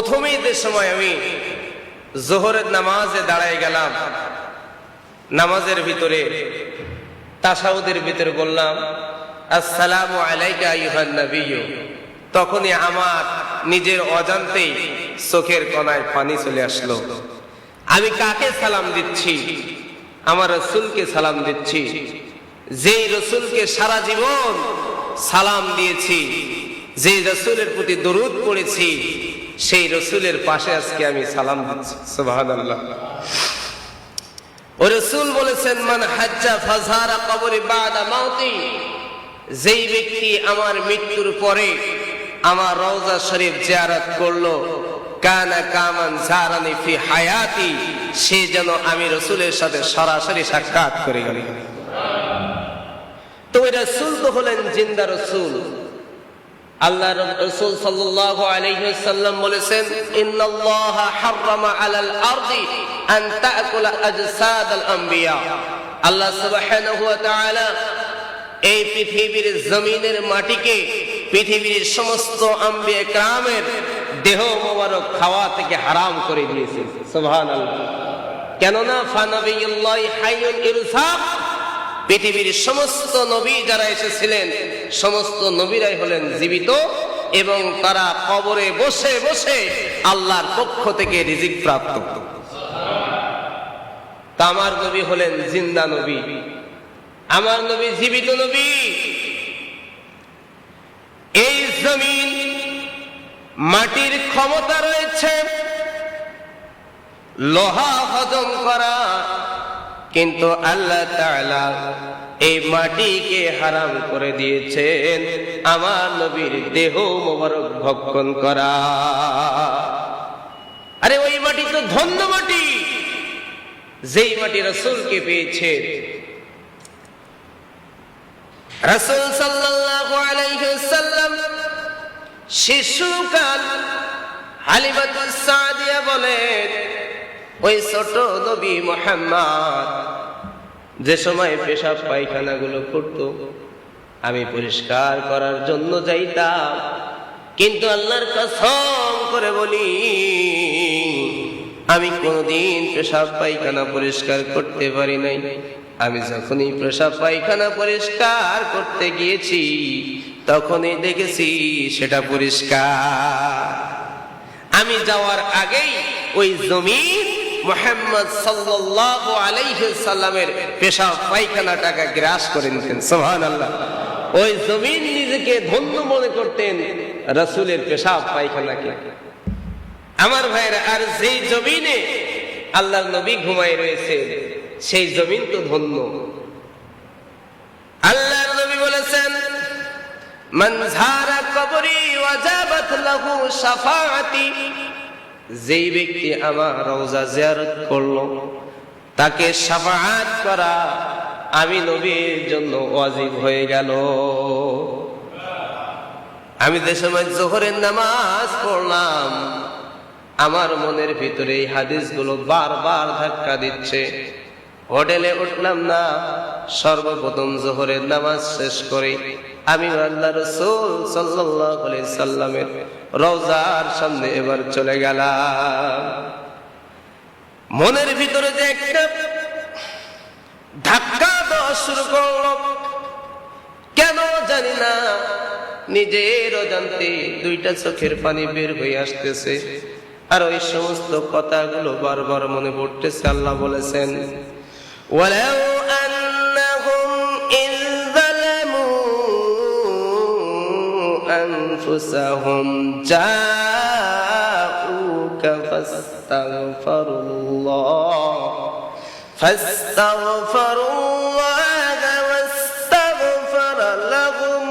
প্রথমেই যে সময় আমি জোহরের নামাজে দাঁড়ায় গেলাম, নামাজের ভিতরে তাসাউদের ভিতরে বললাম, আসসালামু তখনই আমার নিজের অজান্তেই চোখের কণায় পানি চলে আসলো। আমি কাকে সালাম দিচ্ছি? আমার রসুলকে সালাম দিচ্ছি। যে রসুলকে সারা জীবন সালাম দিয়েছি যে রসুলের প্রতি দরুদ পড়েছি সেই রসুলের পাশে আজকে আমি সালাম দিচ্ছি। সুবহানাল্লাহ। ও রসুল বলেছেন, মান হাজ্জা কবরে বাদা মাউতি। যেই ব্যক্তি আমার মৃত্যুর পরে আমার রওজা শরীফ জিয়ারত করল, কানা কামান জারানি ফি হায়াতি, সে যেন আমি রসুলের সাথে সরাসরি সাক্ষাৎ করে গেল। তো রসুল তো হলেন জিন্দা রসুল। আল্লাহ রাসূল সাল্লাল্লাহু আলাইহি ওয়াসাল্লাম বলেছেন, ইন্নাল্লাহা হাররামা আলাল আরদি আন তাকুলা আজসাদাল আমবিয়া আল্লাহ সুবহানাহু ওয়া তাআলা এই পৃথিবীর জমিনের মাটিকে, পৃথিবীর সমস্ত আম্বিয়া کرامের দেহ মোবারক খাওয়া থেকে হারাম করে দিয়েছে সুবহানাল্লাহ। কেননা ফানাবিয়ুল্লাহি হাইয়ুল ইরসাক পৃথিবীর সমস্ত নবী যারা এসেছিলেন, সমস্ত নবীরাই হলেন জীবিত এবং তারা কবরে বসে বসে আল্লাহর পক্ষ থেকে রিজিক প্রাপ্ত। আমার নবী হলেন জিন্দা নবী। আমার নবী জীবিত নবী। এই জমিন মাটির ক্ষমতা রয়েছে। লোহা হজম করা কিন্তু আল্লাহ তাআলা এই মাটিকে হারাম করে দিয়েছেন। আমার নবীর দেহ মোবারক ভক্ষণ করা। আরে ওই মাটি তো ধন্য মাটি। যেই মাটি রসুলকে পেয়েছে। রসুল সাল্লাম শিশুকাল হালিমাতুস সাদিয়া বলেন ওই ছোট নবী মোহাম্মদ, যে সময় পেশাব পায়খানাগুলো করত, আমি পরিষ্কার করার জন্য যাইতাম। কিন্তু আল্লাহর কসম করে বলি, আমি কোনোদিন পেশাব পায়খানা পরিষ্কার করতে পারি নাই। আমি যখনই পেশাব পায়খানা পরিষ্কার করতে গিয়েছি, তখনই দেখেছি সেটা পরিষ্কার। আমি যাওয়ার আগেই ওই জমিন মোহাম্মদ সাল্লাল্লাহু আলাইহি সাল্লামের পেশাব পায়খানাটাকে গ্রাস করে নিতেন, সুবহানাল্লাহ। ওই জমিন নিজেকে ধন্য মনে করতেন রাসূলের পেশাব পায়খানাকে। আমার ভাইয়ের আর যেই জমিনে আল্লাহর নবী ঘুমায় রয়েছে, সেই জমিন তো ধন্য। আল্লাহর নবী বলেছেন, মান ঝারা কবরি ওয়াজাবাত লাহু শাফাআতি যেই ব্যক্তি আমার রওজা জিয়ারত করল, তাকে শাফাআত করা আমি নবীর জন্য ওয়াজিব হয়ে গেল। আমি যে সময় জোহরের নামাজ পড়লাম, আমার মনের ভিতরে এই হাদিসগুলো বারবার ধাক্কা দিচ্ছে। হোটেলে উঠলাম না, সর্বপ্রথম জোহরের নামাজ শেষ করে আমি আল্লাহ রসুল সাল্লাহ সাল্লামের রওজার সামনে এবার চলে গেলাম। মনের ভিতরে যে একটা ধাক্কা দেওয়া শুরু করল কেন জানি না নিজেরও জানতে দুইটা চোখের পানি বের হয়ে আসতেছে। আর ওই সমস্ত কথাগুলো বারবার মনে পড়তেছে, আল্লাহ বলেছেন, ওয়ালাউ أنفسهم جاءوك فاستغفروا الله فاستغفروا الله واستغفر لهم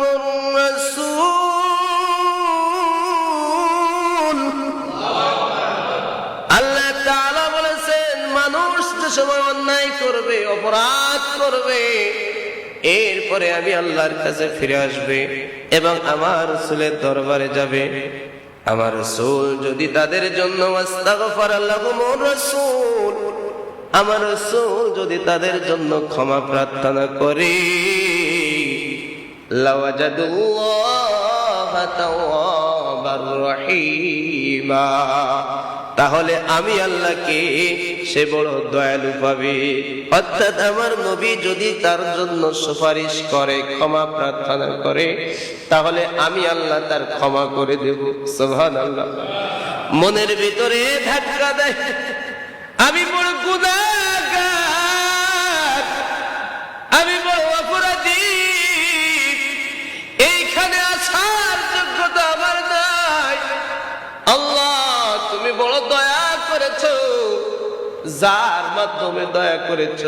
الرسول আল্লাহ তাআলা বলেছেন মানুষ যে সময় অন্যায় করবে অপরাধ করবে এরপরে আমি আল্লাহর কাছে ফিরে আসবে এবং আমার রসুলের দরবারে যাবে। আমার রসুল যদি তাদের জন্য আমার রসুল যদি তাদের জন্য ক্ষমা প্রার্থনা করে। লাওয়াজাদুল্লাহ তাওয়াবার রহিমা। তাহলে আমি আল্লাহকে সে বড় দয়ালু পাবে। অর্থাৎ আমার নবী যদি তার জন্য সুপারিশ করে, ক্ষমা প্রার্থনা করে, তাহলে আমি আল্লাহ তার ক্ষমা করে দেব। সোহান আল্লাহ মনের ভিতরে ধাক্কা দেয়। যার মাধ্যমে দয়া করেছ,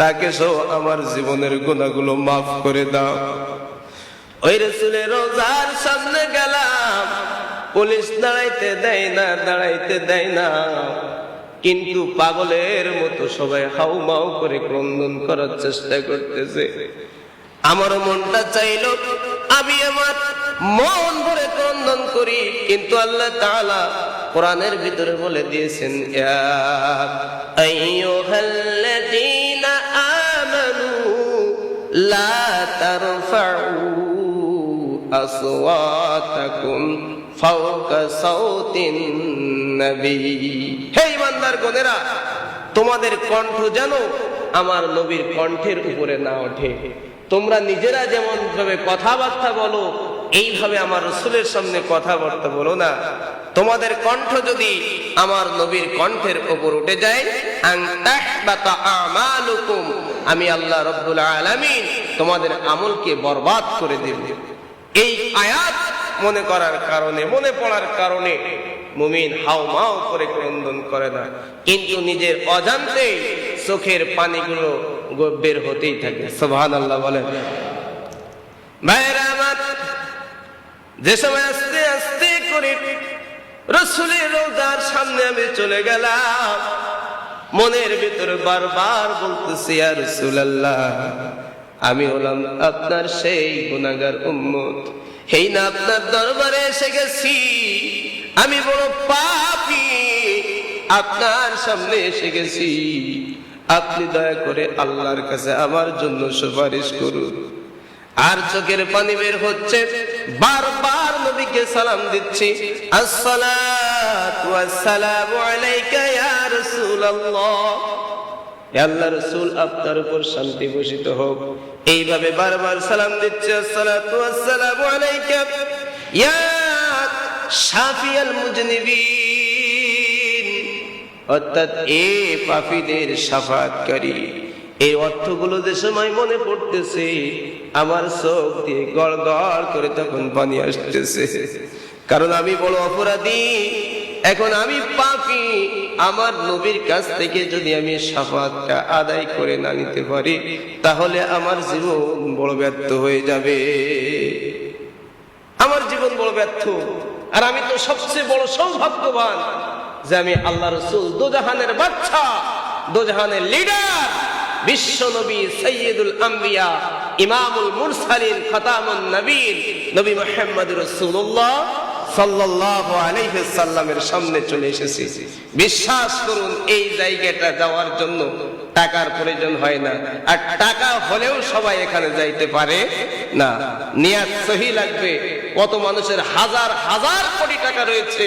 তাকে সব আমার জীবনের গুণাগুলো মাফ করে দাও। ওই রসুলের রোজার সামনে গেলাম, পুলিশ দাঁড়াইতে দেয় না, দাঁড়াইতে দেয় না। কিন্তু পাগলের মতো সবাই হাউ মাউ করে ক্রন্দন করার চেষ্টা করতেছে। আমার মনটা চাইল মন ভরে ক্রন্দন করি, কিন্তু আল্লাহ তাআলা কোরআনের ভিতরে বলে দিয়েছেন লা তোমাদের কণ্ঠ যেন আমার নবীর কণ্ঠের উপরে না ওঠে। তোমরা নিজেরা যেমন ভাবে কথাবার্তা বলো এইভাবে আমার রসুলের সামনে কথাবার্তা বলো না। তোমাদের কণ্ঠ যদি আমার নবীর কণ্ঠের উপর উঠে যায় আমি আল্লাহ রব্বুল আলামিন তোমাদের আমলকে বরবাদ করে দেব। এই আয়াত মনে করার কারণে, মনে পড়ার কারণে মুমিন হাও মাও করে ক্রন্দন করে না। কিন্তু নিজের অজান্তে চোখের পানিগুলো বের হতেই থাকে। সোভান আল্লাহ বলেন। আমার যে সময় আস্তে আস্তে করে রসুলের রোজার সামনে আমি চলে গেলাম। মনের ভিতরে বারবার বলতেছি আর রসুলাল্লাহ, আমি হলাম আপনার সেই গুনাগার উম্মত। এই না, আপনার দরবারে এসে গেছি। আমি বড় পাপি। আপনার সামনে এসে গেছি। আপনি দয়া করে আল্লাহর কাছে আমার জন্য সুপারিশ করুন। আর চোখের পানি বের হচ্ছে। বারবার নবীকে সালাম দিচ্ছি। আসসালাতু আল্লাহ রাসূল, আপনার উপর শান্তি বর্ষিত হোক। এইভাবে বারবার সালাম দিচ্ছে। অর্থাৎ এ পাপীদের সাফাতকারী। এই অর্থগুলো যে সময় মনে পড়তেছে, আমার চোখ দিয়ে গড় গড় করে তখন পানি আসতেছে। কারণ আমি বড় অপরাধী, এখন আমি পাপি, আমার নবীর কাছ থেকে যদি আমি সাফাতটা আদায় করে না নিতে পারি, তাহলে আমার জীবন বড় ব্যর্থ হয়ে যাবে। আমার জীবন বড় ব্যর্থ। আর আমি তো সবচেয়ে বড় সৌভাগ্যবান যে আমি আল্লাহ রসুল দোজাহানের বাচ্চা, দোজাহানের লিডার বিশ্ব নবী সৈয়দুল আম্বিয়া, ইমামুল মুরসালিন, খতামুন নবীন, নবী মোহাম্মদ রসুল্লাহ সাল্লাল্লাহু আলাইহি সাল্লামের সামনে চলে এসেছি। বিশ্বাস করুন, এই জায়গাটা যাওয়ার জন্য টাকার প্রয়োজন হয় না। আর টাকা হলেও সবাই এখানে যাইতে পারে না। নিয়াত সহি লাগবে। কত মানুষের হাজার হাজার কোটি টাকা রয়েছে।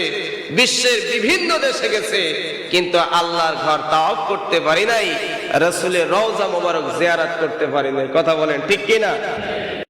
বিশ্বের বিভিন্ন দেশে গেছে। কিন্তু আল্লাহর ঘর তাওয়াফ করতে পারি নাই। রসুলের রওজা মোবারক জিয়ারাত করতে পারি নাই। কথা বলেন ঠিক কিনা?